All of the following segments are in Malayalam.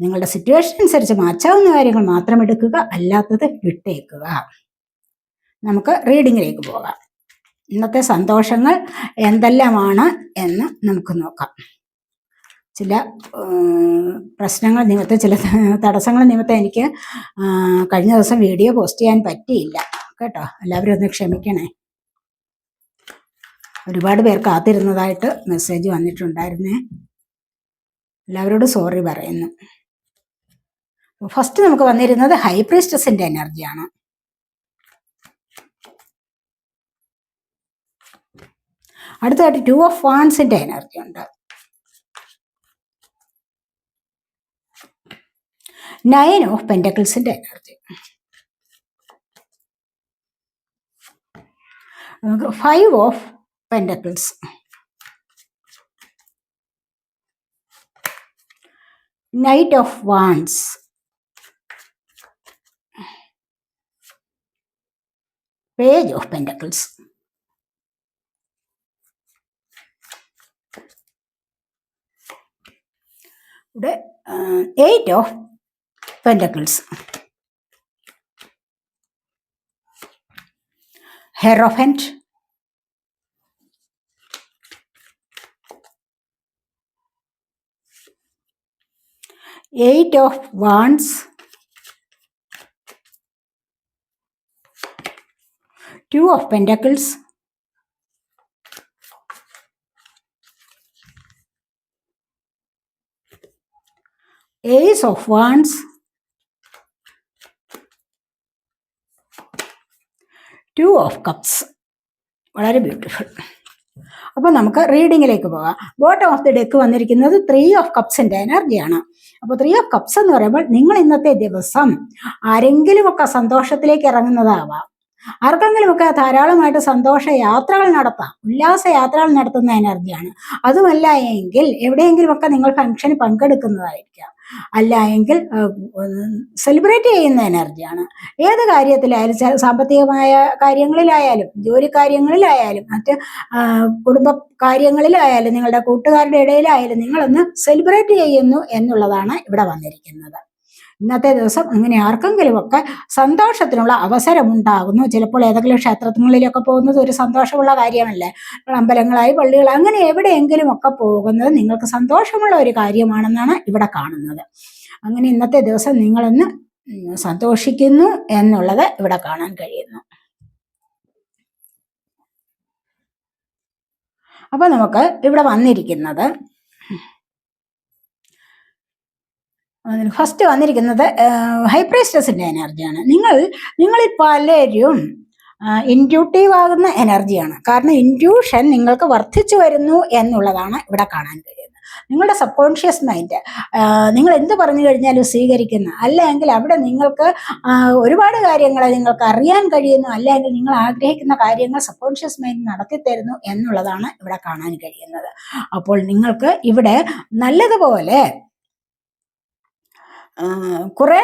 നിങ്ങളുടെ സിറ്റുവേഷൻ അനുസരിച്ച് മാറ്റാവുന്ന കാര്യങ്ങൾ മാത്രം എടുക്കുക അല്ലാത്തത് വിട്ടേക്കുക. നമുക്ക് റീഡിങ്ങിലേക്ക് പോകാം. ഇന്നത്തെ സന്തോഷങ്ങൾ എന്തെല്ലാമാണ് എന്ന് നമുക്ക് നോക്കാം. ചില പ്രശ്നങ്ങൾ നിമിത്തം ചില തടസ്സങ്ങൾ നിമിത്തം എനിക്ക് കഴിഞ്ഞ ദിവസം വീഡിയോ പോസ്റ്റ് ചെയ്യാൻ പറ്റിയില്ല. കേട്ടോ? എല്ലാവരും ഒന്ന് ക്ഷമിക്കണേ. ഒരുപാട് പേർ കാത്തിരുന്നതായിട്ട് മെസ്സേജ് വന്നിട്ടുണ്ടായിരുന്നേ. എല്ലാവരോടും സോറി പറയുന്നു. ഫസ്റ്റ് നമുക്ക് വന്നിരുന്നത് ഹൈ പ്രീസ്റ്റസിന്റെ എനർജിയാണ് അടുത്തതായിട്ട് ടു ഓഫ് വാൻസിന്റെ എനർജി ഉണ്ട്. നയൻ ഓഫ് പെന്റക്കിൾസിന്റെ energy five of pentacles Knight of Wands. Page of Pentacles. The uh, Eight of Pentacles. Hierophant. eight of wands two of pentacles ace of wands two of cups വളരെ ബ്യൂട്ടിഫുൾ അപ്പോൾ നമുക്ക് റീഡിങ്ങിലേക്ക് പോകാം. ബോട്ടം ഓഫ് ദി ഡെക്ക് വന്നിരിക്കുന്നത് ത്രീ ഓഫ് കപ്സിന്റെ എനർജിയാണ് അപ്പോൾ ത്രീ ഓഫ് കപ്സ് എന്ന് പറയുമ്പോൾ നിങ്ങൾ ഇന്നത്തെ ദിവസം ആരെങ്കിലുമൊക്കെ സന്തോഷത്തിലേക്ക് ഇറങ്ങുന്നതാവാം. ആർക്കെങ്കിലുമൊക്കെ ധാരാളമായിട്ട് സന്തോഷ യാത്രകൾ നടത്താം. ഉല്ലാസ യാത്രകൾ നടത്തുന്ന എനർജിയാണ് അതുമല്ല എങ്കിൽ എവിടെയെങ്കിലുമൊക്കെ നിങ്ങൾ ഫംഗ്ഷന് പങ്കെടുക്കുന്നതായിരിക്കാം. അല്ല എങ്കിൽ സെലിബ്രേറ്റ് ചെയ്യുന്ന എനർജിയാണ് ഏത് കാര്യത്തിലായാലും സാമ്പത്തികമായ കാര്യങ്ങളിലായാലും ജോലി കാര്യങ്ങളിലായാലും മറ്റ് കുടുംബ കാര്യങ്ങളിലായാലും നിങ്ങളുടെ കൂട്ടുകാരുടെ ഇടയിലായാലും നിങ്ങളൊന്ന് സെലിബ്രേറ്റ് ചെയ്യുന്നു എന്നുള്ളതാണ് ഇവിടെ വന്നിരിക്കുന്നത്. ഇന്നത്തെ ദിവസം അങ്ങനെ ആർക്കെങ്കിലുമൊക്കെ സന്തോഷത്തിനുള്ള അവസരം ഉണ്ടാകുന്നു ചിലപ്പോൾ ഏതെങ്കിലും ക്ഷേത്രങ്ങളിലൊക്കെ പോകുന്നത് ഒരു സന്തോഷമുള്ള കാര്യമല്ലേ? അമ്പലങ്ങളായി പള്ളികൾ അങ്ങനെ എവിടെയെങ്കിലും ഒക്കെ പോകുന്നത് നിങ്ങൾക്ക് സന്തോഷമുള്ള ഒരു കാര്യമാണെന്നാണ് ഇവിടെ കാണുന്നത്. അങ്ങനെ ഇന്നത്തെ ദിവസം നിങ്ങളൊന്ന് സന്തോഷിക്കുന്നു എന്നുള്ളത് ഇവിടെ കാണാൻ കഴിയുന്നു. അപ്പൊ നമുക്ക് ഇവിടെ വന്നിരിക്കുന്നത് ഫസ്റ്റ് വന്നിരിക്കുന്നത് ഹൈപ്രൈസ്റ്റസിന്റെ എനർജിയാണ് നിങ്ങൾ നിങ്ങളിൽ പലരും ഇൻഡ്യൂട്ടീവ് ആകുന്ന എനർജിയാണ് കാരണം ഇൻഡ്യൂഷൻ നിങ്ങൾക്ക് വർദ്ധിച്ചു വരുന്നു എന്നുള്ളതാണ് ഇവിടെ കാണാൻ കഴിയുന്നത്. നിങ്ങളുടെ സബ് കോൺഷ്യസ് മൈൻഡ് നിങ്ങൾ എന്ത് പറഞ്ഞു കഴിഞ്ഞാലും സ്വീകരിക്കുന്ന അല്ലെങ്കിൽ അവിടെ നിങ്ങൾക്ക് ഒരുപാട് കാര്യങ്ങൾ നിങ്ങൾക്ക് അറിയാൻ കഴിയുന്നു അല്ലെങ്കിൽ നിങ്ങൾ ആഗ്രഹിക്കുന്ന കാര്യങ്ങൾ സബ് കോൺഷ്യസ് മൈൻഡ് നടത്തി തരുന്നു എന്നുള്ളതാണ് ഇവിടെ കാണാൻ കഴിയുന്നത്. അപ്പോൾ നിങ്ങൾക്ക് ഇവിടെ നല്ലതുപോലെ കുറെ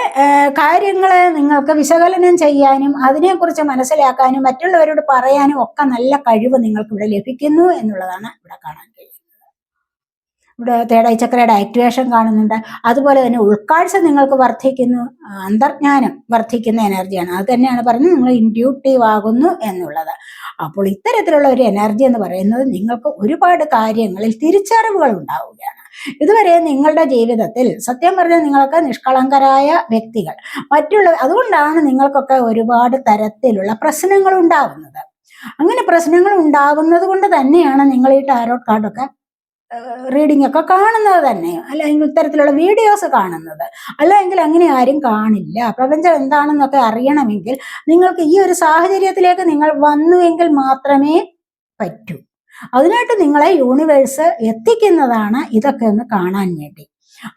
കാര്യങ്ങൾ നിങ്ങൾക്ക് വിശകലനം ചെയ്യാനും അതിനെക്കുറിച്ച് മനസ്സിലാക്കാനും മറ്റുള്ളവരോട് പറയാനും ഒക്കെ നല്ല കഴിവ് നിങ്ങൾക്ക് ഇവിടെ ലഭിക്കുന്നു എന്നുള്ളതാണ് ഇവിടെ കാണാൻ കഴിയുന്നത്. ഇവിടെ തേടൈ ചക്രയുടെ ആക്ടിവേഷൻ കാണുന്നുണ്ട്. അതുപോലെ തന്നെ ഉൾക്കാഴ്ച നിങ്ങൾക്ക് വർദ്ധിക്കുന്നു അന്തർജ്ഞാനം വർദ്ധിക്കുന്ന എനർജിയാണ്. അത് തന്നെയാണ് പറയുന്നത് നിങ്ങൾ ഇൻഡ്യൂട്ടീവ് ആകുന്നു എന്നുള്ളത്. അപ്പോൾ ഇത്തരത്തിലുള്ള ഒരു എനർജി എന്ന് പറയുന്നത് നിങ്ങൾക്ക് ഒരുപാട് കാര്യങ്ങളിൽ തിരിച്ചറിവുകൾ ഉണ്ടാവുകയാണ്. ഇതുവരെ നിങ്ങളുടെ ജീവിതത്തിൽ സത്യം പറഞ്ഞാൽ നിങ്ങൾക്ക് നിഷ്കളങ്കരായ വ്യക്തികൾ. മറ്റുള്ള അതുകൊണ്ടാണ് നിങ്ങൾക്കൊക്കെ ഒരുപാട് തരത്തിലുള്ള പ്രശ്നങ്ങൾ ഉണ്ടാവുന്നത്. അങ്ങനെ പ്രശ്നങ്ങൾ ഉണ്ടാകുന്നത് കൊണ്ട് തന്നെയാണ് നിങ്ങൾ ഈ ടാരോട്ട് കാർഡൊക്കെ റീഡിംഗ് ഒക്കെ കാണുന്നത് തന്നെ. അല്ലെങ്കിൽ ഇത്തരത്തിലുള്ള വീഡിയോസ് കാണുന്നത്. അല്ലെങ്കിൽ അങ്ങനെ ആരും കാണില്ല. പ്രപഞ്ചം എന്താണെന്നൊക്കെ അറിയണമെങ്കിൽ നിങ്ങൾക്ക് ഈ ഒരു സാഹചര്യത്തിലേക്ക് നിങ്ങൾ വന്നുവെങ്കിൽ മാത്രമേ പറ്റൂ. അതിനായിട്ട് നിങ്ങളെ യൂണിവേഴ്സ് എത്തിക്കുന്നതാണ് ഇതൊക്കെ ഒന്ന് കാണാൻ വേണ്ടി.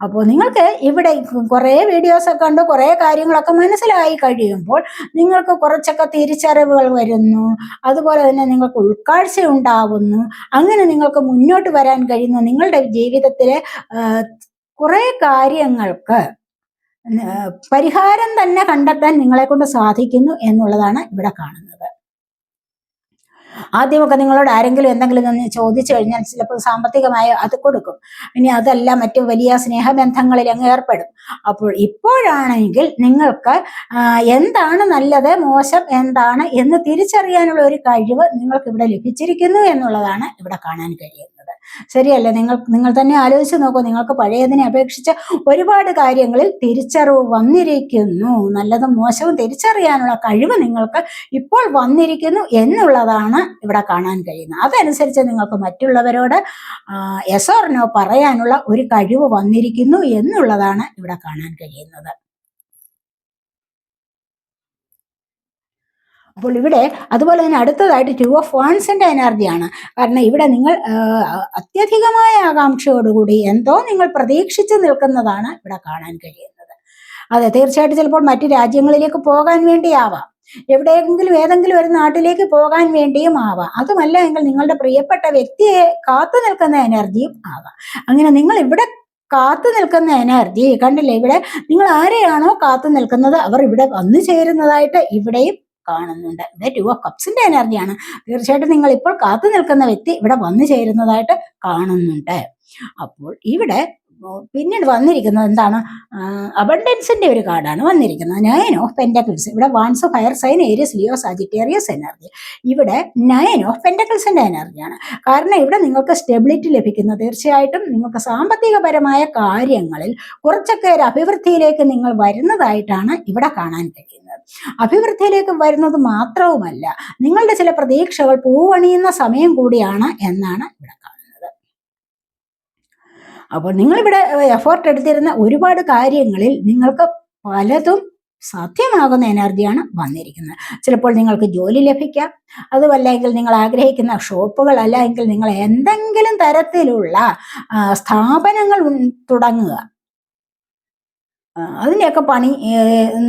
അപ്പോൾ നിങ്ങൾക്ക് ഇവിടെ കുറേ വീഡിയോസൊക്കെ കണ്ട് കുറേ കാര്യങ്ങളൊക്കെ മനസ്സിലായി കഴിയുമ്പോൾ നിങ്ങൾക്ക് കുറച്ചൊക്കെ തിരിച്ചറിവുകൾ വരുന്നു. അതുപോലെ തന്നെ നിങ്ങൾക്ക് ഉൾക്കാഴ്ച ഉണ്ടാവുന്നു. അങ്ങനെ നിങ്ങൾക്ക് മുന്നോട്ട് വരാൻ കഴിയുന്നു നിങ്ങളുടെ ജീവിതത്തിലെ കുറേ കാര്യങ്ങൾക്ക് പരിഹാരം തന്നെ കണ്ടെത്താൻ നിങ്ങളെ കൊണ്ട് സാധിക്കുന്നു എന്നുള്ളതാണ് ഇവിടെ കാണുന്നത്. ആദ്യമൊക്കെ നിങ്ങളോട് ആരെങ്കിലും എന്തെങ്കിലും നിന്ന് ചോദിച്ചു കഴിഞ്ഞാൽ ചിലപ്പോൾ സാമ്പത്തികമായ അത് കൊടുക്കും. ഇനി അതല്ല മറ്റു വലിയ സ്നേഹബന്ധങ്ങളിൽ അങ്ങ് ഏർപ്പെടും. അപ്പോൾ ഇപ്പോഴാണെങ്കിൽ നിങ്ങൾക്ക് എന്താണ് നല്ലത് മോശം എന്താണ് എന്ന് തിരിച്ചറിയാനുള്ള ഒരു കഴിവ് നിങ്ങൾക്ക് ഇവിടെ ലഭിച്ചിരിക്കുന്നു എന്നുള്ളതാണ് ഇവിടെ കാണാൻ കഴിയുന്നത്. ശരിയല്ലേ? നിങ്ങൾ നിങ്ങൾ തന്നെ ആലോചിച്ച് നോക്കൂ. നിങ്ങൾക്ക് പഴയതിനെ അപേക്ഷിച്ച് ഒരുപാട് കാര്യങ്ങളിൽ തിരിച്ചറിവ് വന്നിരിക്കുന്നു. നല്ലതും മോശവും തിരിച്ചറിയാനുള്ള കഴിവ് നിങ്ങൾക്ക് ഇപ്പോൾ വന്നിരിക്കുന്നു എന്നുള്ളതാണ് ഇവിടെ കാണാൻ കഴിയുന്നത്. അതനുസരിച്ച് നിങ്ങൾക്ക് മറ്റുള്ളവരോട് എസ് ഓർ നോ പറയാനുള്ള ഒരു കഴിവ് വന്നിരിക്കുന്നു എന്നുള്ളതാണ് ഇവിടെ കാണാൻ കഴിയുന്നത്. അപ്പോൾ ഇവിടെ അതുപോലെ തന്നെ അടുത്തതായിട്ട് ടു ഓഫ് വൺസിന്റെ എനർജിയാണ് കാരണം ഇവിടെ നിങ്ങൾ അത്യധികമായ ആകാംക്ഷയോടുകൂടി എന്തോ നിങ്ങൾ പ്രതീക്ഷിച്ചു നിൽക്കുന്നതാണ് ഇവിടെ കാണാൻ കഴിയുന്നത്. അതെ തീർച്ചയായിട്ടും ചിലപ്പോൾ മറ്റു രാജ്യങ്ങളിലേക്ക് പോകാൻ വേണ്ടിയാവാം. എവിടെയെങ്കിലും ഏതെങ്കിലും ഒരു നാട്ടിലേക്ക് പോകാൻ വേണ്ടിയും ആവാം. അതുമല്ല എങ്കിൽ നിങ്ങളുടെ പ്രിയപ്പെട്ട വ്യക്തിയെ കാത്തു നിൽക്കുന്ന എനർജിയും ആവാം. അങ്ങനെ നിങ്ങൾ ഇവിടെ കാത്തു നിൽക്കുന്ന എനർജി കണ്ടില്ലേ ഇവിടെ നിങ്ങൾ ആരെയാണോ കാത്തു നിൽക്കുന്നത് അവർ ഇവിടെ വന്നു ചേരുന്നതായിട്ട് ഇവിടെയും കാണുന്നുണ്ട്. ഇത് ടു ഓഫ് കപ്സിന്റെ എനർജിയാണ് തീർച്ചയായിട്ടും നിങ്ങൾ ഇപ്പോൾ കാത്തു നിൽക്കുന്ന വ്യക്തി ഇവിടെ വന്നു ചേരുന്നതായിട്ട് കാണുന്നുണ്ട്. അപ്പോൾ ഇവിടെ പിന്നീട് വന്നിരിക്കുന്നത് എന്താണ്? അബണ്ടൻസിന്റെ ഒരു കാർഡാണ് വന്നിരിക്കുന്നത്. നയൻ ഓഫ് പെന്റക്കിൾസ് ഇവിടെ wands of fire sign Aries Leo Sagittarius energy ഇവിടെ നയൻ ഓഫ് പെന്റക്കിൾസിന്റെ എനർജിയാണ് കാരണം ഇവിടെ നിങ്ങൾക്ക് സ്റ്റെബിലിറ്റി ലഭിക്കുന്നു. തീർച്ചയായിട്ടും നിങ്ങൾക്ക് സാമ്പത്തികപരമായ കാര്യങ്ങളിൽ കുറച്ചൊക്കെ ഒരു അഭിവൃദ്ധിയിലേക്ക് നിങ്ങൾ വരുന്നതായിട്ടാണ് ഇവിടെ കാണാൻ കഴിയുന്നത്. അഭിവൃദ്ധിയിലേക്ക് വരുന്നത് മാത്രവുമല്ല നിങ്ങളുടെ ചില പ്രതീക്ഷകൾ പൂവണിയുന്ന സമയം കൂടിയാണ് എന്നാണ് ഇവിടെ അപ്പോൾ നിങ്ങളിവിടെ എഫേർട്ട് എടുത്തിരുന്ന ഒരുപാട് കാര്യങ്ങളിൽ നിങ്ങൾക്ക് പലതും സാധ്യമാകുന്ന എനർജിയാണ് വന്നിരിക്കുന്നത്. ചിലപ്പോൾ നിങ്ങൾക്ക് ജോലി ലഭിക്കാം. അതുമല്ലെങ്കിൽ നിങ്ങൾ ആഗ്രഹിക്കുന്ന ഷോപ്പുകൾ അല്ലെങ്കിൽ നിങ്ങൾ എന്തെങ്കിലും തരത്തിലുള്ള സ്ഥാപനങ്ങൾ തുടങ്ങുക. അതിനെയൊക്കെ പണി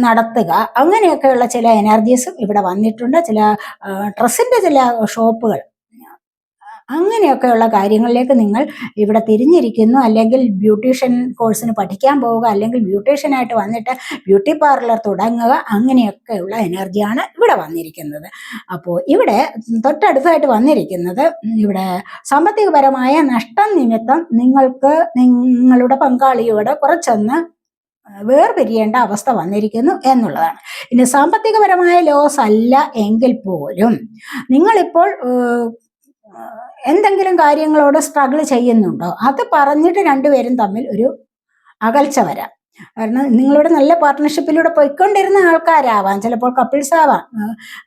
നടത്തുക. അങ്ങനെയൊക്കെയുള്ള ചില എനർജീസും ഇവിടെ വന്നിട്ടുണ്ട്. ചില ഡ്രസ്സിന്റെ ചില ഷോപ്പുകൾ. അങ്ങനെയൊക്കെയുള്ള കാര്യങ്ങളിലേക്ക് നിങ്ങൾ ഇവിടെ തിരിഞ്ഞിരിക്കുന്നു. അല്ലെങ്കിൽ ബ്യൂട്ടീഷ്യൻ കോഴ്സിന് പഠിക്കാൻ പോവുക. അല്ലെങ്കിൽ ബ്യൂട്ടീഷ്യനായിട്ട് വന്നിട്ട് ബ്യൂട്ടി പാർലർ തുടങ്ങുക. അങ്ങനെയൊക്കെയുള്ള എനർജിയാണ് ഇവിടെ വന്നിരിക്കുന്നത്. അപ്പോൾ ഇവിടെ തൊട്ടടുത്തായിട്ട് വന്നിരിക്കുന്നത് ഇവിടെ സാമ്പത്തികപരമായ നഷ്ടം നിമിത്തം നിങ്ങൾക്ക് നിങ്ങളുടെ പങ്കാളിയോട് കുറച്ചൊന്ന് വേർപിരിയേണ്ട അവസ്ഥ വന്നിരിക്കുന്നു എന്നുള്ളതാണ്. ഇനി സാമ്പത്തികപരമായ ലോസ് അല്ല എങ്കിൽ പോലും നിങ്ങളിപ്പോൾ എന്തെങ്കിലും കാര്യങ്ങളോട് സ്ട്രഗിൾ ചെയ്യുന്നുണ്ടോ? അത് പറഞ്ഞിട്ട് രണ്ടുപേരും തമ്മിൽ ഒരു അകൽച്ച വരാം. കാരണം നിങ്ങളുടെ നല്ല പാർട്ട്ണർഷിപ്പിലൂടെ പോയിക്കൊണ്ടിരുന്ന ആൾക്കാരാവാം ചിലപ്പോൾ കപ്പിൾസ് ആവാം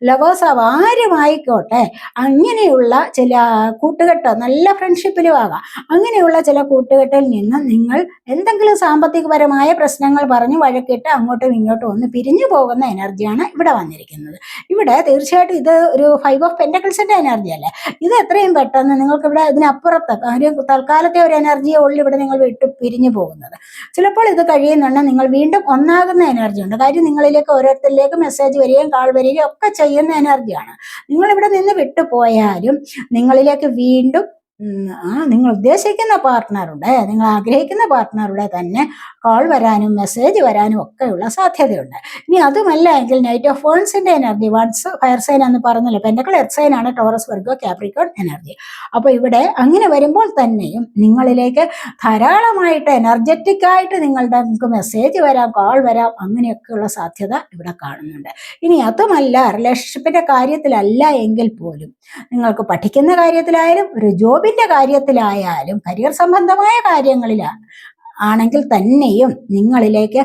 ലവേഴ്സ് ആവാം ആരുമായിക്കോട്ടെ അങ്ങനെയുള്ള ചില കൂട്ടുകെട്ട് നല്ല ഫ്രണ്ട്ഷിപ്പിലും ആകാം അങ്ങനെയുള്ള ചില കൂട്ടുകെട്ടിൽ നിന്ന് നിങ്ങൾ എന്തെങ്കിലും സാമ്പത്തികപരമായ പ്രശ്നങ്ങൾ പറഞ്ഞ് വഴക്കിട്ട് അങ്ങോട്ടും ഇങ്ങോട്ടും ഒന്ന് പിരിഞ്ഞു പോകുന്ന എനർജിയാണ് ഇവിടെ വന്നിരിക്കുന്നത്. ഇവിടെ തീർച്ചയായിട്ടും ഇത് ഒരു ഫൈവ് ഓഫ് പെന്റക്കിൾസിന്റെ എനർജി അല്ലേ? ഇത് എത്രയും പെട്ടെന്ന് നിങ്ങൾക്ക് ഇവിടെ ഇതിനപ്പുറത്ത് ഒരു തൽക്കാലത്തെ ഒരു എനർജിയെ ഉള്ളിൽ ഇവിടെ നിങ്ങൾ വിട്ട് പിരിഞ്ഞു പോകുന്നത്. ചിലപ്പോൾ ഇത് കഴിയുന്ന ചെയ്യുന്നുണ്ട്. നിങ്ങൾ വീണ്ടും ഒന്നാകുന്ന എനർജി ഉണ്ട്. കാര്യം നിങ്ങളിലേക്ക് ഓരോരുത്തരിലേക്ക് മെസ്സേജ് വരികയും കാൾ വരികയും ഒക്കെ ചെയ്യുന്ന എനർജിയാണ് നിങ്ങൾ ഇവിടെ നിന്ന് വിട്ടുപോയാലും നിങ്ങളിലേക്ക് വീണ്ടും ആ നിങ്ങൾ ഉദ്ദേശിക്കുന്ന പാർട്ട്ണറുടെ നിങ്ങൾ ആഗ്രഹിക്കുന്ന പാർട്ട്ണറുടെ തന്നെ കോൾ വരാനും മെസ്സേജ് വരാനും ഒക്കെയുള്ള സാധ്യതയുണ്ട്. ഇനി അതുമല്ല എങ്കിൽ നൈറ്റ് ഓഫ് ഫോൺസിന്റെ എനർജി വൺസ് ഫയർ സൈൻ എന്ന് പറഞ്ഞല്ലോ പെൻഡക്കൾ എർത്ത് സൈനാണ് ടോറസ് വർഗോ കാപ്രിക്കോൺ എനർജി അപ്പോൾ ഇവിടെ അങ്ങനെ വരുമ്പോൾ തന്നെയും നിങ്ങളിലേക്ക് ധാരാളമായിട്ട് എനർജറ്റിക് ആയിട്ട് നിങ്ങളുടെ നിങ്ങൾക്ക് മെസ്സേജ് വരാം കോൾ വരാം അങ്ങനെയൊക്കെയുള്ള സാധ്യത ഇവിടെ കാണുന്നുണ്ട്. ഇനി അതുമല്ല റിലേഷൻഷിപ്പിന്റെ കാര്യത്തിലല്ല എങ്കിൽ പോലും നിങ്ങൾക്ക് പഠിക്കുന്ന കാര്യത്തിലായാലും ഒരു ജോബിന്റെ കാര്യത്തിലായാലും കരിയർ സംബന്ധമായ കാര്യങ്ങളിലാണ് ആണെങ്കിൽ തന്നെയും നിങ്ങളിലേക്ക്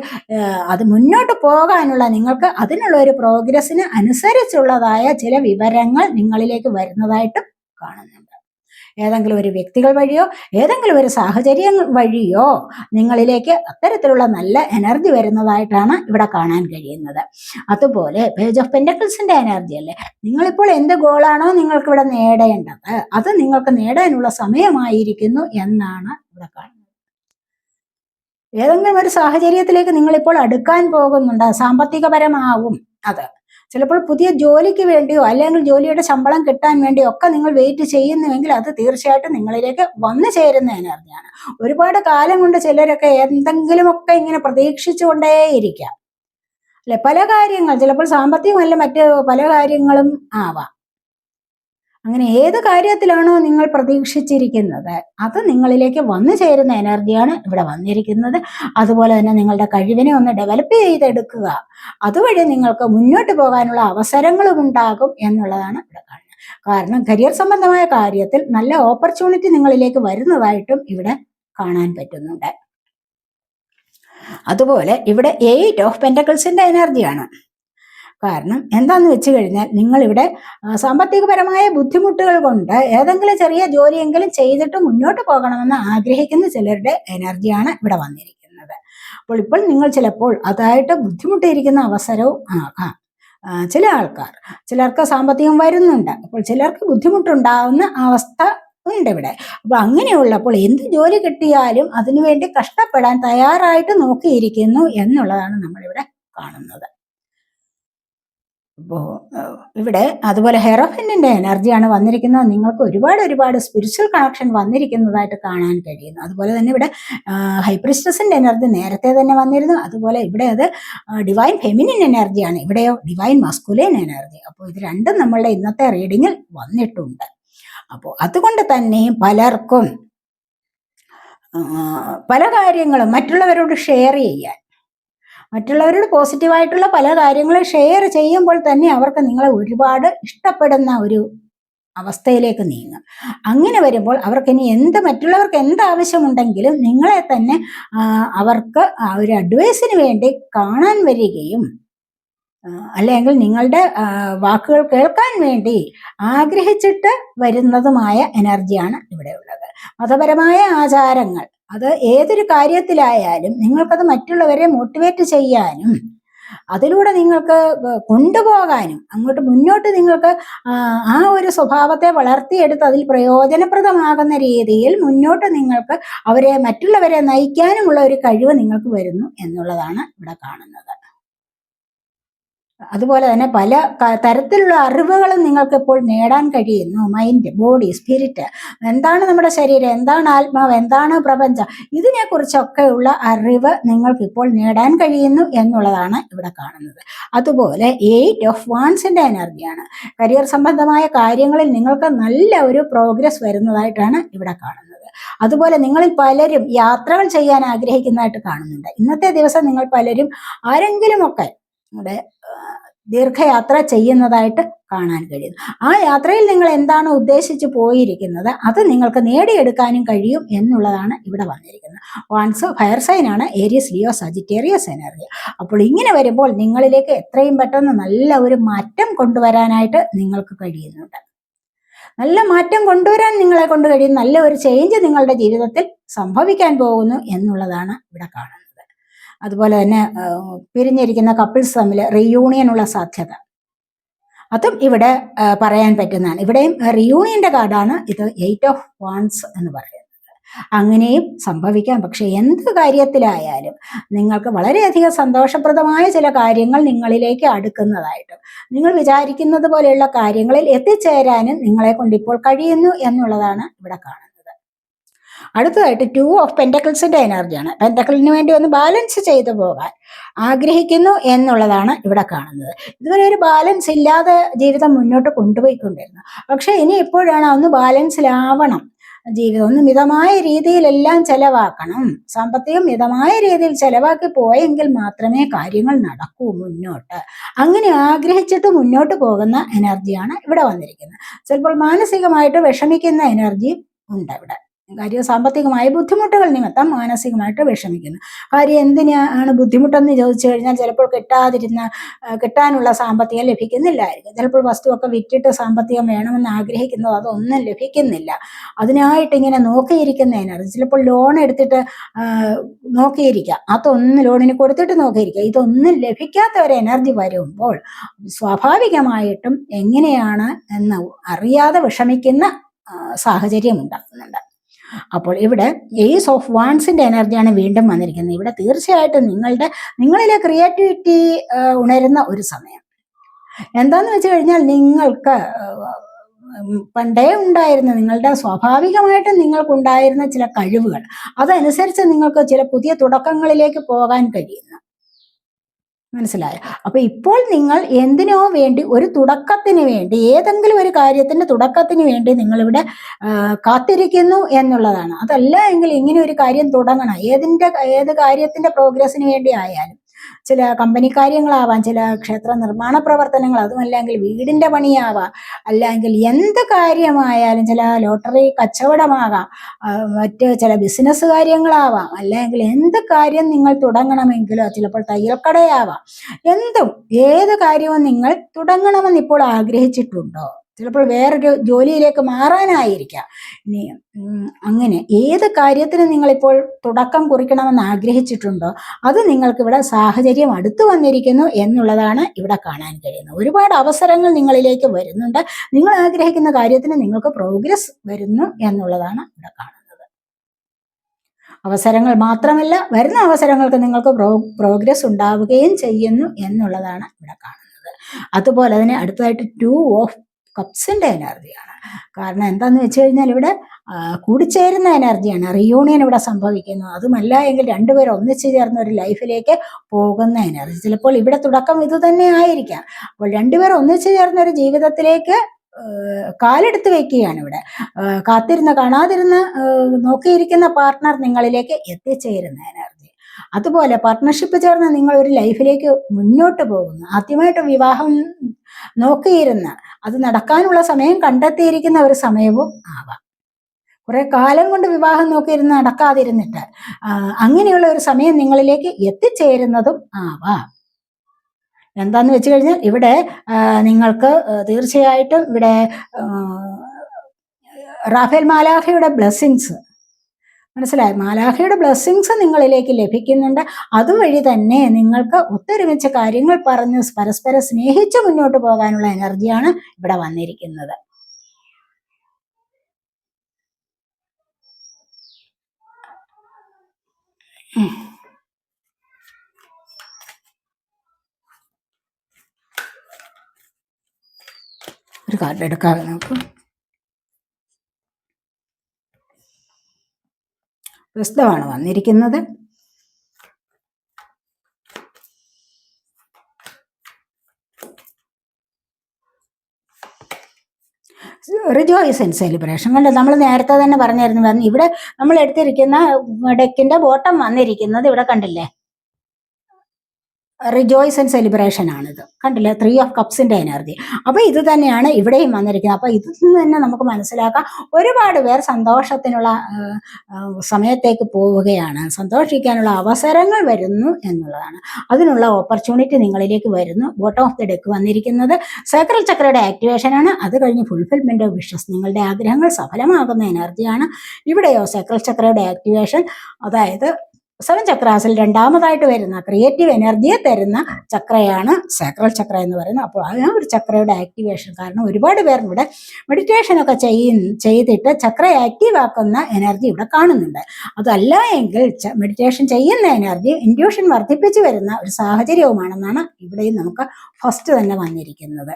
അത് മുന്നോട്ട് പോകാനുള്ള നിങ്ങൾക്ക് അതിനുള്ള ഒരു പ്രോഗ്രസ്സിന് അനുസരിച്ചുള്ളതായ ചില വിവരങ്ങൾ നിങ്ങളിലേക്ക് വരുന്നതായിട്ട് കാണുന്നുണ്ട്. ഏതെങ്കിലും ഒരു വ്യക്തികൾ വഴിയോ ഏതെങ്കിലും ഒരു സാഹചര്യം വഴിയോ നിങ്ങളിലേക്ക് അത്തരത്തിലുള്ള നല്ല എനർജി വരുന്നതായിട്ടാണ് ഇവിടെ കാണാൻ കഴിയുന്നത്. അതുപോലെ പേജ് ഓഫ് പെൻഡക്കിൾസിന്റെ എനർജി അല്ലേ? നിങ്ങളിപ്പോൾ എന്ത് ഗോളാണോ നിങ്ങൾക്ക് ഇവിടെ നേടേണ്ടത് അത് നിങ്ങൾക്ക് നേടാനുള്ള സമയമായിരിക്കുന്നു എന്നാണ് ഇവിടെ കാണുന്നത്. ഏതെങ്കിലും ഒരു സാഹചര്യത്തിലേക്ക് നിങ്ങളിപ്പോൾ അടുക്കാൻ പോകുന്നുണ്ട്. സാമ്പത്തികപരമാവും അത്. ചിലപ്പോൾ പുതിയ ജോലിക്ക് വേണ്ടിയോ അല്ലെങ്കിൽ ജോലിയുടെ ശമ്പളം കിട്ടാൻ വേണ്ടിയോ ഒക്കെ നിങ്ങൾ വെയിറ്റ് ചെയ്യുന്നുവെങ്കിൽ അത് തീർച്ചയായിട്ടും നിങ്ങളിലേക്ക് വന്നു ചേരുന്ന എനർജിയാണ്. ഒരുപാട് കാലം കൊണ്ട് ചിലരൊക്കെ എന്തെങ്കിലുമൊക്കെ ഇങ്ങനെ പ്രതീക്ഷിച്ചുകൊണ്ടേയിരിക്കാം. അല്ലെ? പല കാര്യങ്ങൾ ചിലപ്പോൾ സാമ്പത്തികമല്ല മറ്റ് പല കാര്യങ്ങളും ആവാം. അങ്ങനെ ഏത് കാര്യത്തിലാണോ നിങ്ങൾ പ്രതീക്ഷിച്ചിരിക്കുന്നത് അത് നിങ്ങളിലേക്ക് വന്നു ചേരുന്ന എനർജിയാണ് ഇവിടെ വന്നിരിക്കുന്നത്. അതുപോലെ തന്നെ നിങ്ങളുടെ കഴിവിനെ ഒന്ന് ഡെവലപ്പ് ചെയ്തെടുക്കുക. അതുവഴി നിങ്ങൾക്ക് മുന്നോട്ട് പോകാനുള്ള അവസരങ്ങളും ഉണ്ടാകും എന്നുള്ളതാണ് ഇവിടെ കാണുന്നത്. കാരണം കരിയർ സംബന്ധമായ കാര്യത്തിൽ നല്ല ഓപ്പർച്യൂണിറ്റി നിങ്ങളിലേക്ക് വരുന്നതായിട്ടും ഇവിടെ കാണാൻ പറ്റുന്നുണ്ട്. അതുപോലെ ഇവിടെ എയ്റ്റ് ഓഫ് പെന്റക്കിൾസിന്റെ എനർജിയാണ് കാരണം എന്താന്ന് വെച്ച് കഴിഞ്ഞാൽ നിങ്ങളിവിടെ സാമ്പത്തികപരമായ ബുദ്ധിമുട്ടുകൾ കൊണ്ട് ഏതെങ്കിലും ചെറിയ ജോലിയെങ്കിലും ചെയ്തിട്ട് മുന്നോട്ട് പോകണമെന്ന് ആഗ്രഹിക്കുന്ന ചിലരുടെ എനർജിയാണ് ഇവിടെ വന്നിരിക്കുന്നത്. അപ്പോൾ ഇപ്പോൾ നിങ്ങൾ ചിലപ്പോൾ അതായിട്ട് ബുദ്ധിമുട്ടിയിരിക്കുന്ന അവസരവും ആകാം. ചില ആൾക്കാർ ചിലർക്ക് സാമ്പത്തികം വരുന്നുണ്ട്. അപ്പോൾ ചിലർക്ക് ബുദ്ധിമുട്ടുണ്ടാവുന്ന അവസ്ഥ ഉണ്ട് ഇവിടെ. അപ്പൊ അങ്ങനെയുള്ളപ്പോൾ എന്ത് ജോലി കിട്ടിയാലും അതിനുവേണ്ടി കഷ്ടപ്പെടാൻ തയ്യാറായിട്ട് നോക്കിയിരിക്കുന്നു എന്നുള്ളതാണ് നമ്മളിവിടെ കാണുന്നത്. ഇവിടെ അതുപോലെ ഹെറോഫിന്റെ എനർജിയാണ് വന്നിരിക്കുന്നത്. നിങ്ങൾക്ക് ഒരുപാട് ഒരുപാട് സ്പിരിച്വൽ കണക്ഷൻ വന്നിരിക്കുന്നതായിട്ട് കാണാൻ കഴിയുന്നു. അതുപോലെ തന്നെ ഇവിടെ ഹൈപ്രിസ്റ്റസിന്റെ എനർജി നേരത്തെ തന്നെ വന്നിരുന്നു. അതുപോലെ ഇവിടെ അത് ഡിവൈൻ ഫെമിനിൻ എനർജിയാണ് ഇവിടെയോ ഡിവൈൻ മസ്കുലൈൻ എനർജി അപ്പോൾ ഇത് രണ്ടും നമ്മളുടെ ഇന്നത്തെ റീഡിങ്ങിൽ വന്നിട്ടുണ്ട്. അപ്പോൾ അതുകൊണ്ട് തന്നെ പലർക്കും പല കാര്യങ്ങളും മറ്റുള്ളവരോട് ഷെയർ ചെയ്യാൻ മറ്റുള്ളവരോട് പോസിറ്റീവായിട്ടുള്ള പല കാര്യങ്ങളും ഷെയർ ചെയ്യുമ്പോൾ തന്നെ അവർക്ക് നിങ്ങളെ ഒരുപാട് ഇഷ്ടപ്പെടുന്ന ഒരു അവസ്ഥയിലേക്ക് നീങ്ങും. അങ്ങനെ വരുമ്പോൾ അവർക്ക് ഇനി എന്ത് മറ്റുള്ളവർക്ക് എന്ത് ആവശ്യമുണ്ടെങ്കിലും നിങ്ങളെ തന്നെ അവർക്ക് ഒരു അഡ്വൈസിന് വേണ്ടി കാണാൻ വരികയും അല്ലെങ്കിൽ നിങ്ങളുടെ വാക്കുകൾ കേൾക്കാൻ വേണ്ടി ആഗ്രഹിച്ചിട്ട് വരുന്നതുമായ എനർജിയാണ് ഇവിടെ ഉള്ളത് മതപരമായ ആചാരങ്ങൾ അത് ഏതൊരു കാര്യത്തിലായാലും നിങ്ങൾക്കത് മറ്റുള്ളവരെ മോട്ടിവേറ്റ് ചെയ്യാനും അതിലൂടെ നിങ്ങൾക്ക് കൊണ്ടുപോകാനും അങ്ങോട്ട് മുന്നോട്ട് നിങ്ങൾക്ക് ആ ഒരു സ്വഭാവത്തെ വളർത്തിയെടുത്ത് അതിൽ പ്രയോജനപ്രദമാകുന്ന രീതിയിൽ മുന്നോട്ട് നിങ്ങൾക്ക് അവരെ മറ്റുള്ളവരെ നയിക്കാനുമുള്ള ഒരു കഴിവ് നിങ്ങൾക്ക് വരുന്നു എന്നുള്ളതാണ് ഇവിടെ കാണുന്നത്. അതുപോലെ തന്നെ പല തരത്തിലുള്ള അറിവുകളും നിങ്ങൾക്ക് ഇപ്പോൾ നേടാൻ കഴിയുന്നു. മൈൻഡ് ബോഡി സ്പിരിറ്റ് എന്താണ് നമ്മുടെ ശരീരം? എന്താണ് ആത്മാവ്? എന്താണ് പ്രപഞ്ചം? ഇതിനെക്കുറിച്ചൊക്കെയുള്ള അറിവ് നിങ്ങൾക്ക് ഇപ്പോൾ നേടാൻ കഴിയുന്നു എന്നുള്ളതാണ് ഇവിടെ കാണുന്നത്. അതുപോലെ എയ്റ്റ് ഓഫ് വാൺസിന്റെ എനർജിയാണ്. കരിയർ സംബന്ധമായ കാര്യങ്ങളിൽ നിങ്ങൾക്ക് നല്ല ഒരു പ്രോഗ്രസ് വരുന്നതായിട്ടാണ് ഇവിടെ കാണുന്നത്. അതുപോലെ നിങ്ങളിൽ പലരും യാത്രകൾ ചെയ്യാൻ ആഗ്രഹിക്കുന്നതായിട്ട് കാണുന്നുണ്ട്. ഇന്നത്തെ ദിവസം നിങ്ങൾ പലരും ആരെങ്കിലുമൊക്കെ നമ്മുടെ ദീർഘയാത്ര ചെയ്യുന്നതായിട്ട് കാണാൻ കഴിയും ആ യാത്രയിൽ നിങ്ങൾ എന്താണ് ഉദ്ദേശിച്ച് പോയിരിക്കുന്നത്? അത് നിങ്ങൾക്ക് നേടിയെടുക്കാനും കഴിയും എന്നുള്ളതാണ് ഇവിടെ വന്നിരിക്കുന്നത്. വാൻസ് ഫയർ സൈൻ ആണ് ഏരിയസ് ലിയോ സജിറ്റേറിയസ് എനർജി അപ്പോൾ ഇങ്ങനെ വരുമ്പോൾ നിങ്ങളിലേക്ക് എത്രയും പെട്ടെന്ന് നല്ല ഒരു മാറ്റം കൊണ്ടുവരാനായിട്ട് നിങ്ങൾക്ക് കഴിയുന്നുണ്ട്. നല്ല മാറ്റം കൊണ്ടുവരാൻ നിങ്ങളെ കൊണ്ട് കഴിയും നല്ല ഒരു ചേഞ്ച് നിങ്ങളുടെ ജീവിതത്തിൽ സംഭവിക്കാൻ പോകുന്നു എന്നുള്ളതാണ് ഇവിടെ കാണുന്നത്. അതുപോലെ തന്നെ പിരിഞ്ഞിരിക്കുന്ന കപ്പിൾസ് തമ്മിൽ റീയൂണിയനുള്ള സാധ്യത. അതും ഇവിടെ പറയാൻ പറ്റുന്നതാണ്. ഇവിടെയും റിയൂണിയന്റെ കാർഡാണ് ഇത് എയ്റ്റ് ഓഫ് വാൺസ് എന്ന് പറയുന്നത്. അങ്ങനെയും സംഭവിക്കാം. പക്ഷെ എന്ത് കാര്യത്തിലായാലും നിങ്ങൾക്ക് വളരെയധികം സന്തോഷപ്രദമായ ചില കാര്യങ്ങൾ നിങ്ങളിലേക്ക് അടുക്കുന്നതായിട്ടും നിങ്ങൾ വിചാരിക്കുന്നത് പോലെയുള്ള കാര്യങ്ങളിൽ എത്തിച്ചേരാനും നിങ്ങളെ കൊണ്ട് ഇപ്പോൾ കഴിയുന്നു എന്നുള്ളതാണ് ഇവിടെ കാണുന്നത്. അടുത്തതായിട്ട് ടു ഓഫ് പെന്റക്കിൾസിന്റെ എനർജിയാണ്. പെന്റക്കിളിന് വേണ്ടി ഒന്ന് ബാലൻസ് ചെയ്തു പോകാൻ ആഗ്രഹിക്കുന്നു എന്നുള്ളതാണ് ഇവിടെ കാണുന്നത്. ഇതുവരെ ഒരു ബാലൻസ് ഇല്ലാതെ ജീവിതം മുന്നോട്ട് കൊണ്ടുപോയിക്കൊണ്ടിരുന്നു. പക്ഷേ ഇനി എപ്പോഴാണ് ഒന്ന് ബാലൻസിലാവണം? ജീവിതം ഒന്ന് മിതമായ രീതിയിലെല്ലാം ചെലവാക്കണം. സാമ്പത്തികം മിതമായ രീതിയിൽ ചെലവാക്കി പോയെങ്കിൽ മാത്രമേ കാര്യങ്ങൾ നടക്കൂ മുന്നോട്ട്. അങ്ങനെ ആഗ്രഹിച്ചിട്ട് മുന്നോട്ട് പോകുന്ന എനർജിയാണ് ഇവിടെ വന്നിരിക്കുന്നത്. ചിലപ്പോൾ മാനസികമായിട്ട് വിഷമിക്കുന്ന എനർജി ഉണ്ട് ഇവിടെ കാര്യം സാമ്പത്തികമായ ബുദ്ധിമുട്ടുകൾ നിമിത്തം മാനസികമായിട്ട് വിഷമിക്കുന്നു. കാര്യം എന്തിനാണ് ബുദ്ധിമുട്ടെന്ന് ചോദിച്ചു കഴിഞ്ഞാൽ ചിലപ്പോൾ കിട്ടാതിരുന്ന കിട്ടാനുള്ള സാമ്പത്തികം ലഭിക്കുന്നില്ലായിരിക്കും. ചിലപ്പോൾ വസ്തുവൊക്കെ വിറ്റിട്ട് സാമ്പത്തികം വേണമെന്ന് ആഗ്രഹിക്കുന്നത് അതൊന്നും ലഭിക്കുന്നില്ല. അതിനായിട്ട് ഇങ്ങനെ നോക്കിയിരിക്കുന്നതിനാണ് ചിലപ്പോൾ ലോൺ എടുത്തിട്ട് നോക്കിയിരിക്കാം. അതൊന്നും ലോണിന് കൊടുത്തിട്ട് നോക്കിയിരിക്കുക ഇതൊന്നും ലഭിക്കാത്ത ഒരു എനർജി വരുമ്പോൾ സ്വാഭാവികമായിട്ടും എങ്ങനെയാണ് എന്ന് അറിയാതെ വിഷമിക്കുന്ന സാഹചര്യം ഉണ്ടാക്കുന്നുണ്ട്. അപ്പോൾ ഇവിടെ ഏസ് ഓഫ് വാൺസിന്റെ എനർജിയാണ് വീണ്ടും വന്നിരിക്കുന്നത്. ഇവിടെ തീർച്ചയായിട്ടും നിങ്ങളുടെ നിങ്ങളിലെ ക്രിയേറ്റിവിറ്റി ഉണരുന്ന ഒരു സമയം. എന്താന്ന് വെച്ച് കഴിഞ്ഞാൽ നിങ്ങൾക്ക് പണ്ടേ ഉണ്ടായിരുന്ന നിങ്ങളുടെ സ്വാഭാവികമായിട്ടും നിങ്ങൾക്കുണ്ടായിരുന്ന ചില കഴിവുകൾ. അതനുസരിച്ച് നിങ്ങൾക്ക് ചില പുതിയ തുടക്കങ്ങളിലേക്ക് പോകാൻ കഴിയുന്നു. മനസ്സിലായോ? അപ്പൊ ഇപ്പോൾ നിങ്ങൾ എന്തിനോ വേണ്ടി ഒരു തുടക്കത്തിന് വേണ്ടി ഏതെങ്കിലും ഒരു കാര്യത്തിന്റെ തുടക്കത്തിന് വേണ്ടി നിങ്ങൾ ഇവിടെ കാത്തിരിക്കുന്നു എന്നുള്ളതാണ്. അതല്ല എങ്കിൽ ഇങ്ങനെ ഒരു കാര്യം തുടങ്ങണം. ഏതിന്റെ ഏത് കാര്യത്തിന്റെ പ്രോഗ്രസിന് വേണ്ടി ആയാലും. ചില കമ്പനി കാര്യങ്ങളാവാം ചില ക്ഷേത്ര നിർമ്മാണ പ്രവർത്തനങ്ങൾ അതുമല്ലെങ്കിൽ വീടിന്റെ പണിയാവാം അല്ലെങ്കിൽ എന്ത് കാര്യമായാലും ചില ലോട്ടറി കച്ചവടമാകാം മറ്റ് ചില ബിസിനസ് കാര്യങ്ങളാവാം അല്ലെങ്കിൽ എന്ത് കാര്യം നിങ്ങൾ തുടങ്ങണമെങ്കിലോ ചിലപ്പോൾ തയ്യൽക്കടയാവാം. എന്തും ഏത് കാര്യവും നിങ്ങൾ തുടങ്ങണമെന്ന് ഇപ്പോൾ ആഗ്രഹിച്ചിട്ടുണ്ടോ? ചിലപ്പോൾ വേറൊരു ജോലിയിലേക്ക് മാറാനായിരിക്കാം. ഇനി അങ്ങനെ ഏത് കാര്യത്തിന് നിങ്ങളിപ്പോൾ തുടക്കം കുറിക്കണമെന്ന് ആഗ്രഹിച്ചിട്ടുണ്ടോ? അത് നിങ്ങൾക്ക് ഇവിടെ സാഹചര്യം അടുത്തു വന്നിരിക്കുന്നു എന്നുള്ളതാണ് ഇവിടെ കാണാൻ കഴിയുന്നത്. ഒരുപാട് അവസരങ്ങൾ നിങ്ങളിലേക്ക് വരുന്നുണ്ട്. നിങ്ങൾ ആഗ്രഹിക്കുന്ന കാര്യത്തിന് നിങ്ങൾക്ക് പ്രോഗ്രസ് വരുന്നു എന്നുള്ളതാണ് ഇവിടെ കാണുന്നത്. അവസരങ്ങൾ മാത്രമല്ല വരുന്ന അവസരങ്ങൾക്ക് നിങ്ങൾക്ക് പ്രോ പ്രോഗ്രസ് ഉണ്ടാവുകയും ചെയ്യുന്നു എന്നുള്ളതാണ് ഇവിടെ കാണുന്നത്. അതുപോലെ തന്നെ അടുത്തതായിട്ട് ടു ഓഫ് കപ്സിന്റെ എനർജിയാണ് കാരണം എന്താന്ന് വെച്ച് കഴിഞ്ഞാൽ ഇവിടെ കൂടിച്ചേരുന്ന എനർജിയാണ് റിയൂണിയൻ ഇവിടെ സംഭവിക്കുന്നത്. അതുമല്ല എങ്കിൽ രണ്ടുപേരും ഒന്നിച്ചു ചേർന്ന ഒരു ലൈഫിലേക്ക് പോകുന്ന എനർജി ചിലപ്പോൾ ഇവിടെ തുടക്കം ഇത് തന്നെ ആയിരിക്കാം. അപ്പോൾ രണ്ടുപേരും ഒന്നിച്ചു ചേർന്ന ഒരു ജീവിതത്തിലേക്ക് കാലെടുത്ത് വെക്കുകയാണ് ഇവിടെ. കാത്തിരുന്ന് കാണാതിരുന്ന് നോക്കിയിരിക്കുന്ന പാർട്ട്ണർ നിങ്ങളിലേക്ക് എത്തിച്ചേരുന്ന എനർജി അതുപോലെ പാർട്ട്ണർഷിപ്പ് ചേർന്ന് നിങ്ങൾ ഒരു ലൈഫിലേക്ക് മുന്നോട്ട് പോകുന്നു. ആദ്യമായിട്ട് വിവാഹം നോക്കിയിരുന്ന് അത് നടക്കാനുള്ള സമയം കണ്ടെത്തിയിരിക്കുന്ന ഒരു സമയവും ആവാം. കുറെ കാലം കൊണ്ട് വിവാഹം നോക്കിയിരുന്ന് നടക്കാതിരുന്നിട്ട് അങ്ങനെയുള്ള ഒരു സമയം നിങ്ങളിലേക്ക് എത്തിച്ചേരുന്നതും ആവാം. എന്താന്ന് വെച്ച് കഴിഞ്ഞാൽ ഇവിടെ നിങ്ങൾക്ക് തീർച്ചയായിട്ടും ഇവിടെ റാഫേൽ മാലാഖയുടെ ബ്ലെസ്സിങ്സ് മനസ്സിലായി? മാലാഖയുടെ ബ്ലെസ്സിങ്സ് നിങ്ങളിലേക്ക് ലഭിക്കുന്നുണ്ട്. അതുവഴി തന്നെ നിങ്ങൾക്ക് ഒത്തൊരുമിച്ച് കാര്യങ്ങൾ പറഞ്ഞ് പരസ്പരം സ്നേഹിച്ച് മുന്നോട്ട് പോകാനുള്ള എനർജിയാണ് ഇവിടെ വന്നിരിക്കുന്നത്. ഒരു കാർഡ് എടുക്കാതെ നോക്കൂ പുസ്തകമാണ് വന്നിരിക്കുന്നത്. Rejoice in celebration. കണ്ടോ നമ്മൾ നേരത്തെ തന്നെ പറഞ്ഞായിരുന്നു ഇവിടെ നമ്മൾ എടുത്തിരിക്കുന്ന ഡെക്കിന്റെ ബോട്ടം വന്നിരിക്കുന്നത് ഇവിടെ കണ്ടില്ലേ? റിജോയ്സ് ആൻഡ് സെലിബ്രേഷൻ ആണിത്. കണ്ടില്ലേ? ത്രീ ഓഫ് കപ്സിന്റെ എനർജി അപ്പൊ ഇത് തന്നെയാണ് ഇവിടെയും വന്നിരിക്കുന്നത്. അപ്പൊ ഇതിൽ നിന്ന് തന്നെ നമുക്ക് മനസ്സിലാക്കാം. ഒരുപാട് പേർ സന്തോഷത്തിനുള്ള സമയത്തേക്ക് പോവുകയാണ്. സന്തോഷിക്കാനുള്ള അവസരങ്ങൾ വരുന്നു എന്നുള്ളതാണ്. അതിനുള്ള ഓപ്പർച്യൂണിറ്റി നിങ്ങളിലേക്ക് വരുന്നു. ബോട്ടം ഓഫ് ദി ഡെക്ക് വന്നിരിക്കുന്നത് സേക്രൽ ചക്രയുടെ ആക്ടിവേഷൻ ആണ്. അത് കഴിഞ്ഞ് ഫുൾഫിൽമെന്റ് ഓഫ് വിഷസ് നിങ്ങളുടെ ആഗ്രഹങ്ങൾ സഫലമാകുന്ന എനർജിയാണ് ഇവിടെയോ സേക്രൽ ചക്രയുടെ ആക്ടിവേഷൻ അതായത് സെവൻ ചക്രാസിൽ രണ്ടാമതായിട്ട് വരുന്ന ക്രിയേറ്റീവ് എനർജിയെ തരുന്ന ചക്രയാണ് സാക്രൽ ചക്ര എന്ന് പറയുന്നത്. അപ്പോൾ ആ ഒരു ചക്രയുടെ ആക്ടിവേഷൻ കാരണം ഒരുപാട് പേർ ഇവിടെ മെഡിറ്റേഷൻ ഒക്കെ ചെയ്യ ചെയ്തിട്ട് ചക്ര ആക്റ്റീവ് ആക്കുന്ന എനർജി ഇവിടെ കാണുന്നുണ്ട്. അതല്ല എങ്കിൽ മെഡിറ്റേഷൻ ചെയ്യുന്ന എനർജി ഇൻഡ്യൂഷൻ വർദ്ധിപ്പിച്ചു വരുന്ന ഒരു സാഹചര്യവുമാണെന്നാണ് ഇവിടെയും നമുക്ക് ഫസ്റ്റ് തന്നെ വന്നിരിക്കുന്നത്.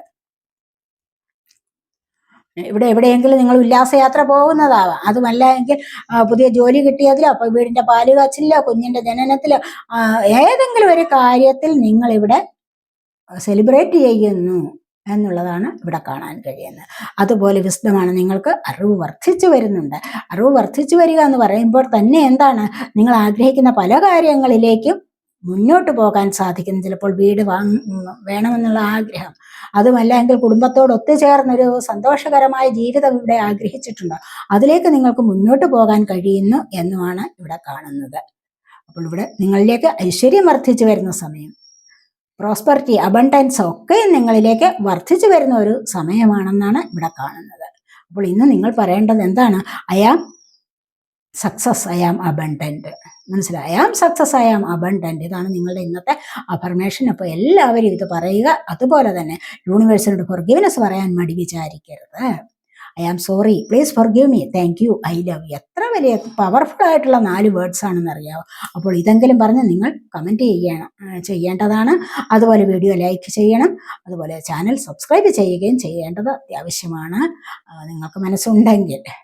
ഇവിടെ എവിടെയെങ്കിലും നിങ്ങൾ ഉല്ലാസയാത്ര പോകുന്നതാവാം. അതുമല്ല എങ്കിൽ പുതിയ ജോലി കിട്ടിയതിലോ അപ്പൊ വീടിന്റെ പാൽ കാച്ചിലോ കുഞ്ഞിന്റെ ജനനത്തിലോ ഏതെങ്കിലും ഒരു കാര്യത്തിൽ നിങ്ങൾ ഇവിടെ സെലിബ്രേറ്റ് ചെയ്യുന്നു എന്നുള്ളതാണ് ഇവിടെ കാണാൻ കഴിയുന്നത്. അതുപോലെ വിശദമാണ് നിങ്ങൾക്ക് അറിവ് വർദ്ധിച്ചു വരുന്നുണ്ട്. അറിവ് വർദ്ധിച്ചു വരിക എന്ന് പറയുമ്പോൾ തന്നെ എന്താണ്? നിങ്ങൾ ആഗ്രഹിക്കുന്ന പല കാര്യങ്ങളിലേക്കും മുന്നോട്ട് പോകാൻ സാധിക്കുന്നു. ചിലപ്പോൾ വീട് വാങ്ങ വേണമെന്നുള്ള ആഗ്രഹം. അതുമല്ല എങ്കിൽ കുടുംബത്തോട് ഒത്തുചേർന്നൊരു സന്തോഷകരമായ ജീവിതം ഇവിടെ ആഗ്രഹിച്ചിട്ടുണ്ട്. അതിലേക്ക് നിങ്ങൾക്ക് മുന്നോട്ട് പോകാൻ കഴിയുന്നു എന്നുമാണ് ഇവിടെ കാണുന്നത്. അപ്പോൾ ഇവിടെ നിങ്ങളിലേക്ക് ഐശ്വര്യം വർദ്ധിച്ചു വരുന്ന സമയം. പ്രോസ്പെറിറ്റി അബണ്ടൻസ് ഒക്കെ നിങ്ങളിലേക്ക് വർദ്ധിച്ചു വരുന്ന ഒരു സമയമാണെന്നാണ് ഇവിടെ കാണുന്നത്. അപ്പോൾ ഇന്ന് നിങ്ങൾ പറയേണ്ടത് എന്താണ്? I am success I am abundant മനസ്സിലായി? I am success I am abundant ഇതാണ് നിങ്ങളുടെ ഇന്നത്തെ അഫർമേഷൻ അപ്പോൾ എല്ലാവരും ഇത് പറയുക. അതുപോലെ തന്നെ യൂണിവേഴ്സിനോട് ഫൊർഗിവ്നെസ് പറയാൻ മടി വിചാരിക്കരുത്. I am sorry please forgive me thank you I love you എത്ര വലിയ പവർഫുൾ ആയിട്ടുള്ള നാല് വേർഡ്സ് ആണെന്ന് അറിയാമോ അപ്പോൾ ഇതെങ്കിലും പറഞ്ഞ് നിങ്ങൾ കമന്റ് ചെയ്യണം. ചെയ്യേണ്ടതാണ്. അതുപോലെ വീഡിയോ ലൈക്ക് ചെയ്യണം. അതുപോലെ ചാനൽ സബ്സ്ക്രൈബ് ചെയ്യുകയും ചെയ്യേണ്ടത് അത്യാവശ്യമാണ്. നിങ്ങൾക്ക് മനസ്സുണ്ടെങ്കിൽ.